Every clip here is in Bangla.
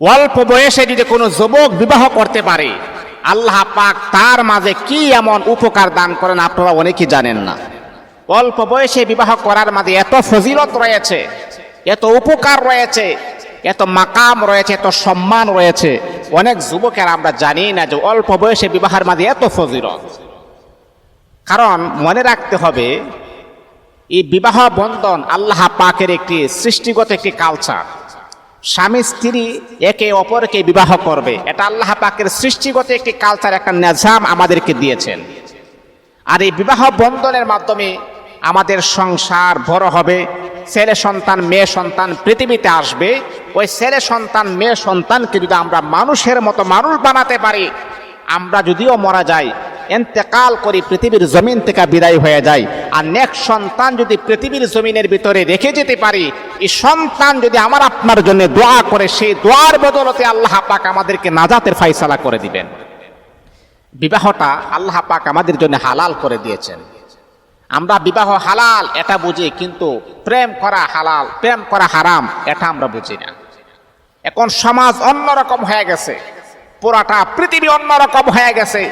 অল্প বয়সে যদি কোনো যুবক বিবাহ করতে পারে, আল্লাহ পাক তার মাঝে কি এমন উপকার দান করেন আপনারা অনেকেই জানেন না। অল্প বয়সে বিবাহ করার মাঝে এত ফজিলত রয়েছে, এত উপকার রয়েছে, এত মাকাম রয়েছে, এত সম্মান রয়েছে। অনেক যুবকের আমরা জানি না যে অল্প বয়সে বিবাহের মাঝে এত ফজিলত। কারণ মনে রাখতে হবে, এই বিবাহ বন্ধন আল্লাহ পাকের একটি সৃষ্টিগত একটি কালচার স্বামী, স্ত্রী একে অপরকে বিবাহ করবে। এটা আল্লাহ পাকের সৃষ্টিগত একটি কালচার একটা নিজাম আমাদেরকে দিয়েছেন। আর এই বিবাহ বন্ধনের মাধ্যমে আমাদের সংসার বড় হবে। ছেলে সন্তান, মেয়ে সন্তান পৃথিবীতে আসবে। ওই ছেলে সন্তান, মেয়ে সন্তানকে যদি আমরা মানুষের মতো মানুষ বানাতে পারি, আমরা যদিও মারা যাই, এন্তেকাল করি, পৃথিবীর জমিন থেকে বিদায় হয়ে যায় আর নেক্সট সন্তান যদি পৃথিবীর জমিনের ভিতরে রেখে যেতে পারি এই সন্তান যদি আমার আপনার জন্য দোয়া করে, সেই দোয়ার বদলতে আল্লাহ পাক আমাদেরকে নাজাতের ফাইসালা করে দিবেন। বিবাহটা আল্লাহ পাক আমাদের জন্য হালাল করে দিয়েছেন। আমরা বিবাহ হালাল, এটা বুঝি, কিন্তু প্রেম করা হালাল, প্রেম করা হারাম, এটা আমরা বুঝি না। এখন সমাজ অন্যরকম হয়ে গেছে। পুরাটা পৃথিবী অন্যরকম হয়ে গেছে।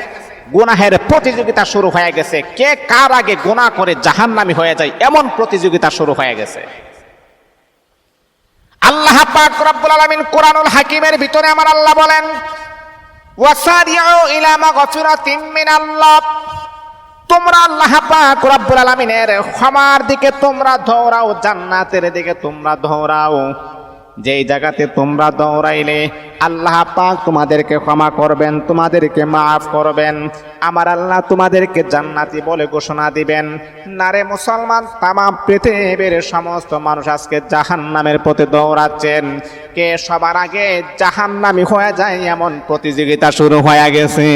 গুনাহের প্রতিযোগিতা শুরু হয়ে গেছে। কে কার আগে গুনাহ করে জাহান্নামি হয়ে যায়, এমন প্রতিযোগিতা শুরু হয়ে গেছে। আল্লাহ পাক রব্বুল আলামিন কোরআনুল হাকিমের ভিতরে আমার আল্লাহ বলেন, ওয়াসারিউ ইলা মাগফিরাতিম মিনাল্লাহ। তোমরা আল্লাহ পাক রব্বুল আলামিনের ক্ষমার দিকে তোমরা দৌড়াও, জান্নাতের দিকে তোমরা দৌড়াও। যেই জায়গাতে তোমরা দৌড়াইলে আল্লাহ পাক তোমাদেরকে ক্ষমা করবেন, তোমাদেরকে মাফ করবেন। আমার আল্লাহ তোমাদেরকে জান্নাতি বলে ঘোষণা দিবেন। নারে মুসলমান, তামাম পৃথিবীর সমস্ত মানুষ আজকে জাহান্নামের পথে দৌড়াচ্ছেন। কে সবার আগে জাহান্নামি হয়ে যায় এমন প্রতিযোগিতা শুরু হয়ে গেছে।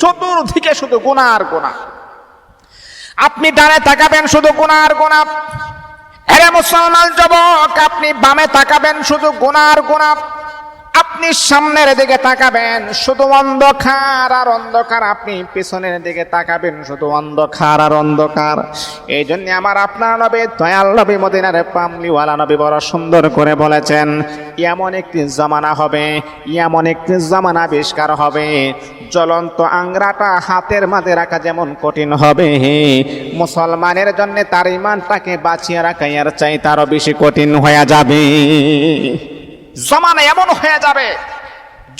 চতুর্দিকে শুধু গুণা আর গুণা আপনি ডানে তাকাবেন, শুধু গুণা আর আরে মুসলমান যুবক আপনি বামে তাকাবেন শুধু গুনার গুণা আপনি সামনের দিকে তাকাবেন, শুধু অন্ধকার আর অন্ধকার। আপনি পিছনের দিকে তাকাবেন, শুধু অন্ধকার আর অন্ধকার। এই জন্য আমার আপনার নবী, দয়াল নবী, মদিনারে পামলিওয়ালা নবী বড় সুন্দর করে বলেছেন, এমন একটি জামানা হবে, এমন একটি জামানা আবিষ্কার হবে। জ্বলন্ত আংরাটা হাতের মাঝে রাখা যেমন কঠিন হবে, মুসলমানের জন্য তার ইমানটাকে বাঁচিয়ে রাখা এর চাই তারও বেশি কঠিন হয়ে যাবে। জমানা এমন হয়ে যাবে,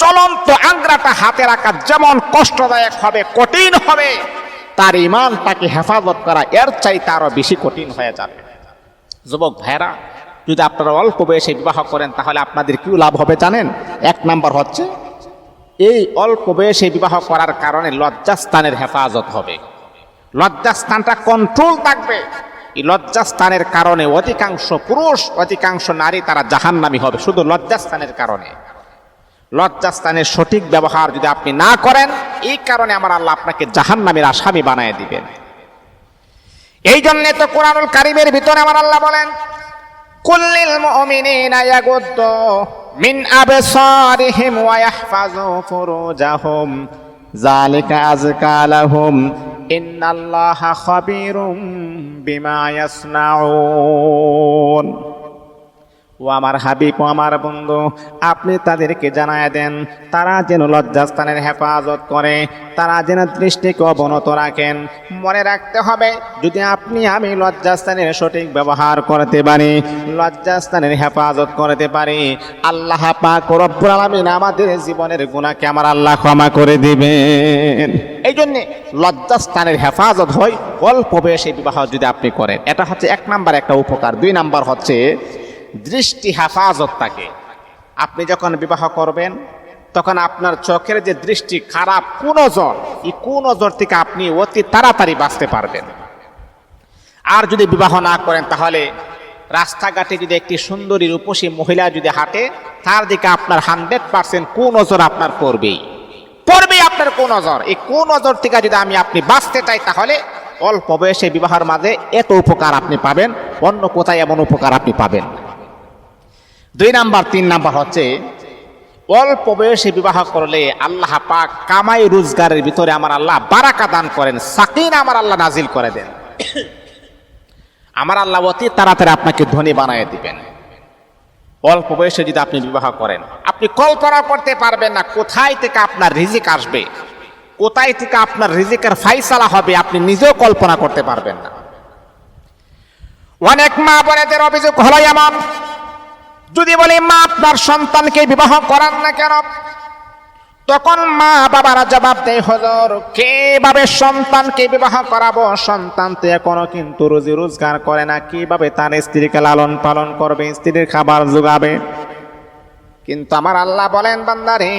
জ্বলন্ত আংরাটা হাতে রাখা যেমন কষ্টদায়ক হবে, কঠিন হবে, তার ইমানটাকে হেফাজত করা এর চাই তারও বেশি কঠিন হয়ে যাবে। যুবক ভাইরা যদি আপনারা অল্প বয়সে বিবাহ করেন, তাহলে আপনাদের কি লাভ হবে জানেন? এক নাম্বার হচ্ছে, এই অল্প বয়সে বিবাহ করার কারণে লজ্জাস্থানের হেফাজত হবে। লজ্জাস্থানটা কন্ট্রোল থাকবে। এই লজ্জাস্থানের কারণে অধিকাংশ পুরুষ, অধিকাংশ নারী তারা জাহান্নামী হবে, শুধু লজ্জাস্থানের কারণে। লজ্জাস্থানের সঠিক ব্যবহার যদি আপনি না করেন, এই কারণে আমার আল্লাহ আপনাকে জাহান্নামীর আসামি বানায় দিবেন। এই জন্যে তো কোরআনুল কারিমের ভিতরে আমার আল্লাহ বলেন, কুল্লিল মুমিনিনা ইয়াগুদ্দু মিন আবসারিহিম ওয়া ইয়াহফাযু ফুরুজাহুম। যালিকা আযকা লাহুম إن الله خبير بما يصنعون ও আমার হাবিব ও আমার বন্ধু, আপনি তাদেরকে জানায় দেন, তারা যেন লজ্জাস্থানের হেফাজত করে, তারা যেন দৃষ্টিকে অবনত রাখেন। মনে রাখতে হবে, যদি আপনি আমি লজ্জাস্থানের সঠিক ব্যবহার করতে পারি, লজ্জাস্থানের হেফাজত করতে পারি, আল্লাহ পাক রব্বুল আলামিন আমাদের জীবনের গুণাকে আমার আল্লাহ ক্ষমা করে দিবেন। এই জন্যে লজ্জাস্থানের হেফাজত হয়, অল্প বয়সে বিবাহ যদি আপনি করেন, এটা হচ্ছে এক নাম্বার একটা উপকার। দুই নাম্বার হচ্ছে দৃষ্টি হেফাজত থাকে। আপনি যখন বিবাহ করবেন, তখন আপনার চোখের যে দৃষ্টি খারাপ কুনজর এই কুনজর থেকে আপনি অতি তাড়াতাড়ি বাঁচতে পারবেন। আর যদি বিবাহ না করেন, তাহলে রাস্তাঘাটে যদি একটি সুন্দরী রূপসী মহিলা যদি হাঁটে, তার দিকে আপনার হান্ড্রেড পার্সেন্ট কুনজর আপনার পড়বেই। পড়বেই আপনার কুনজর এই কুনজর থেকে যদি আমি আপনি বাঁচতে চাই, তাহলে অল্প বয়সে বিবাহের মাঝে এত উপকার আপনি পাবেন, অন্য কোথায় এমন উপকার আপনি পাবেন? দুই নাম্বার, তিন নাম্বার হচ্ছে, অল্প বয়সে বিবাহ করলে আল্লাহ পাক কামাই রোজগারের ভিতরে আমার আল্লাহ বারাকা দান করেন, সাকিন আমার আল্লাহ নাজিল করে দেন। আমার আল্লাহ অতি তাড়াতাড়ি আপনাকে ধনী বানায় দিবেন। অল্প বয়সে যদি আপনি বিবাহ করেন, আপনি কল্পনা করতে পারবেন না কোথায় থেকে আপনার রিজিক আসবে, কোথায় থেকে আপনার রিজিকের ফাইসালা হবে, আপনি নিজেও কল্পনা করতে পারবেন না। অনেক মা বোনেদের অভিযোগ হলো এমন যদি বলি মা আপনার সন্তানকে বিবাহ করান না কেন? তখন মা বাবারা জবাব দেয়, হজর, কীভাবে সন্তানকে বিবাহ করাবো? সন্তান তো এখনও কিন্তু রুজি রোজগার করে না। কীভাবে তার স্ত্রীকে লালন পালন করবে, স্ত্রীর খাবার যোগাবে? কিন্তু আমার আল্লাহ বলেন, বান্দারে,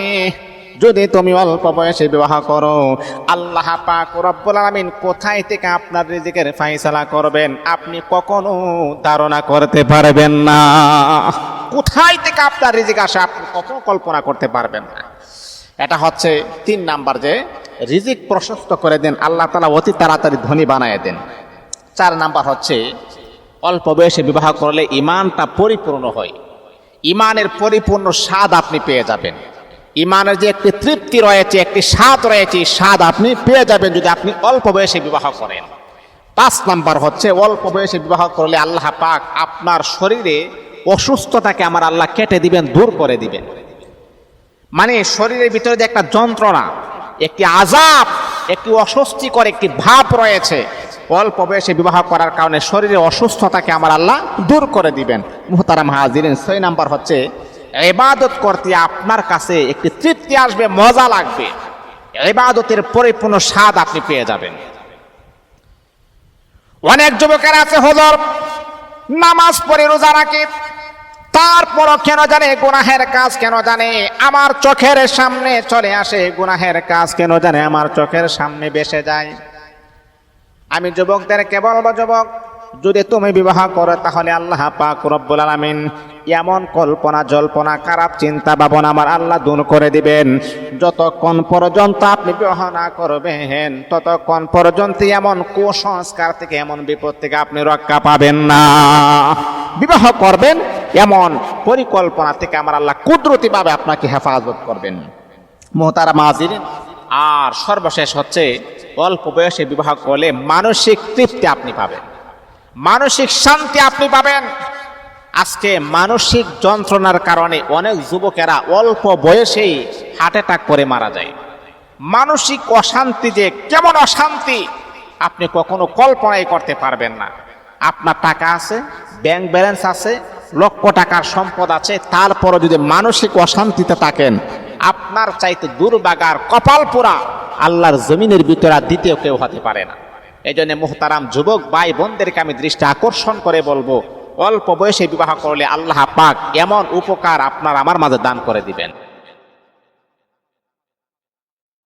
যদি তুমি অল্প বয়সে বিবাহ করো, আল্লাহ পাক রব্বুল আলামিন কোথায় থেকে আপনার রিজিকের ফাইসালা করবেন? আপনি কখনো ধারণা করতে পারবেন না। কোথায় থেকে আপনার রিজিক আসে আপনি কখনো কল্পনা করতে পারবেন না। এটা হচ্ছে তিন নাম্বার যে রিজিক প্রশস্ত করে দেন, আল্লাহ তালা অতি তাড়াতাড়ি ধনী বানায় দেন। চার নাম্বার হচ্ছে অল্প বয়সে বিবাহ করলে ইমানটা পরিপূর্ণ হয়। ইমানের পরিপূর্ণ স্বাদ আপনি পেয়ে যাবেন। ইমানের যে একটি তৃপ্তি রয়েছে, একটি স্বাদ রয়েছে স্বাদ আপনি পেয়ে যাবেন যদি আপনি অল্প বয়সে বিবাহ করেন। পাঁচ নাম্বার হচ্ছে অল্প বয়সে বিবাহ করলে আল্লাহ পাক আপনার শরীরে অসুস্থতাকে আমার আল্লাহ কেটে দিবেন, দূর করে দিবেন। মানে শরীরের ভিতরে যে একটা যন্ত্রণা, একটি আজাব, একটি অস্বস্তিকর একটি ভাব রয়েছে, অল্প বয়সে বিবাহ করার কারণে শরীরে অসুস্থতাকে আমার আল্লাহ দূর করে দিবেন। মুহতারাম হাজিরেন ছয় নাম্বার হচ্ছে এবাদত করতে আপনার কাছে একটি তৃপ্তি আসবে, মজা লাগবে। এবাদতের পরিপূর্ণ স্বাদ আপনি পেয়ে যাবেন। অনেক যুবকের আছে, হজর নামাজ পড়ে রোজা রাখে। তারপরও কেন জানে গুনাহের কাজ কেন জানে? আমার চোখের সামনে চলে আসে গুনাহের কাজ কেন জানে? আমার চোখের সামনে বেসে যায়। আমি যুবকদেরকে বলব, যুবক যদি তুমি বিবাহ করো, তাহলে আল্লাহ পাক রব্বুল আলামিন এমন কল্পনা, জল্পনা, খারাপ চিন্তা, ভাবনা আমার আল্লাহ দূর করে দিবেন। যতক্ষণ পর্যন্ত আপনি বিবাহ না করবেন, ততক্ষণ পর্যন্ত এমন কুসংস্কার থেকে, এমন বিপদ থেকে আপনি রক্ষা পাবেন না। বিবাহ করবেন, এমন পরিকল্পনা থেকে আমার আল্লাহ কুদরতিভাবে আপনাকে হেফাজত করবেন। মোহতারা মাজির আর সর্বশেষ হচ্ছে, অল্প বয়সে বিবাহ করলে মানসিক তৃপ্তি আপনি পাবেন। মানসিক শান্তি আপনি পাবেন। আজকে মানসিক যন্ত্রণার কারণে অনেক যুবকেরা অল্প বয়সেই হার্ট অ্যাটাক করে মারা যায়। মানসিক অশান্তি যে কেমন অশান্তি, আপনি কখনো কল্পনাই করতে পারবেন না। আপনার টাকা আছে ব্যাংক ব্যালেন্স আছে, লক্ষ টাকার সম্পদ আছে, তারপরও যদি মানসিক অশান্তিতে থাকেন, আপনার চাইতে দুর্বাগার কপাল পোড়া আল্লাহর জমিনের ভিতরে দ্বিতীয় কেউ হতে পারে না। এই জন্য মোহতারাম যুবক ভাই বোনদেরকে আমি দৃষ্টি আকর্ষণ করে বলব, অল্প বয়সে বিবাহ করলে আল্লাহ পাক এমন উপকার আপনার আমার মাঝে দান করে দিবেন।